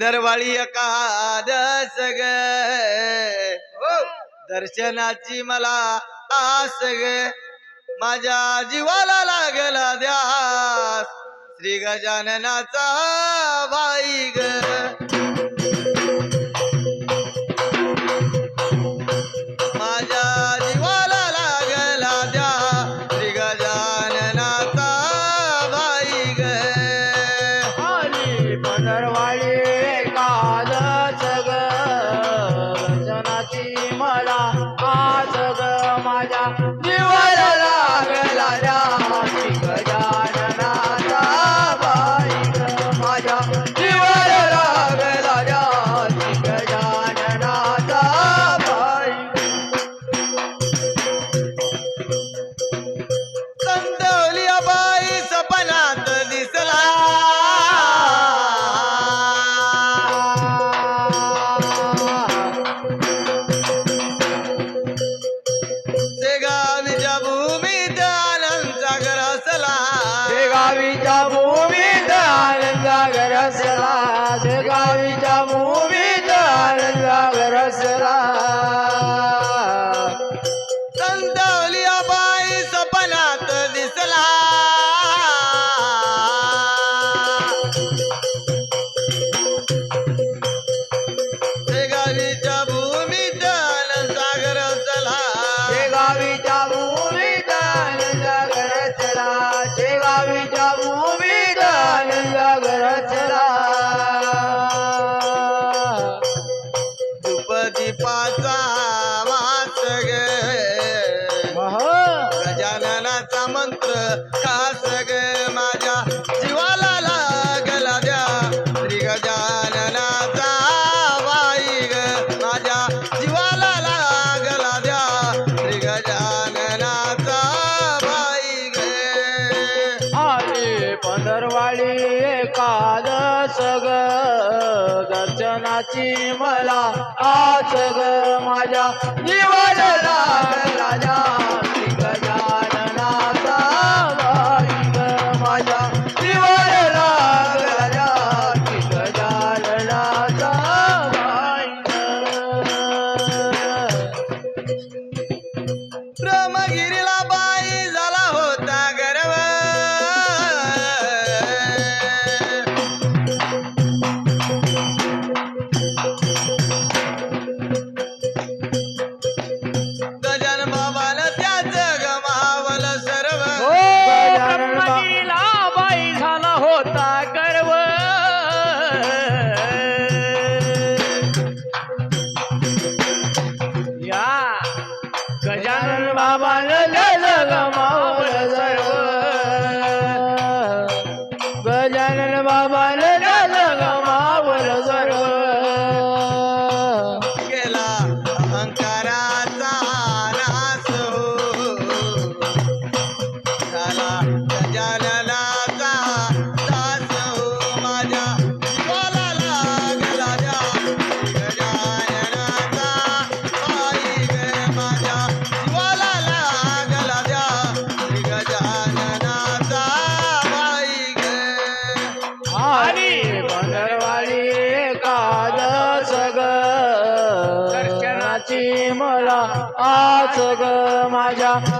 दरवाळी एकादस ग. हो. दर्शनाची मला आस ग. माझ्या जीवाला लागला द्या श्री गजाननाचा बाई ग. मला. आज ग माझ्या जीवनाचा मंत्र का सग माझ्या जीवाला लागला द्या. श्री गजाननाचा बाई ग माझ्या जीवाला लागला द्या. श्री गजाननाचा बाई ग. आले पंधरवाडी एकाद सग. दर्शनाची मला आज ग माझ्या जीवाला लागला द्या. मला आज ग माझ्या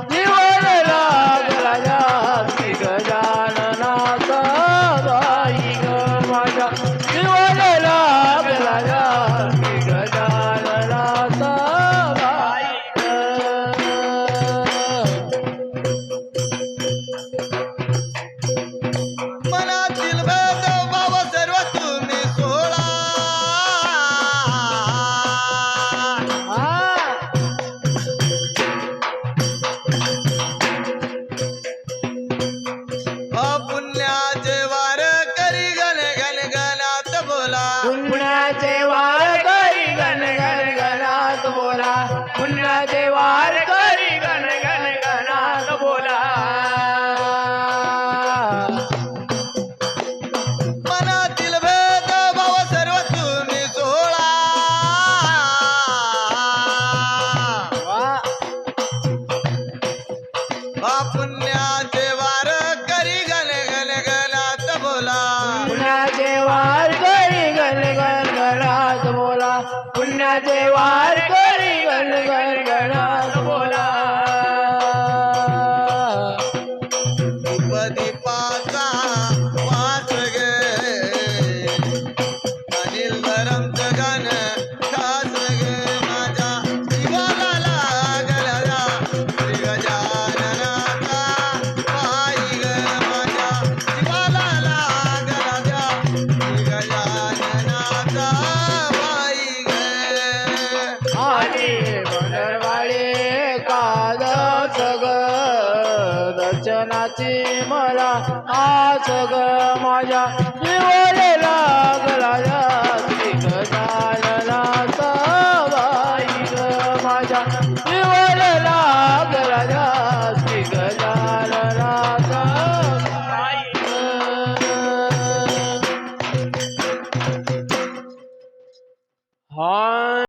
मला आज ग माझ्या जीवाला लागला.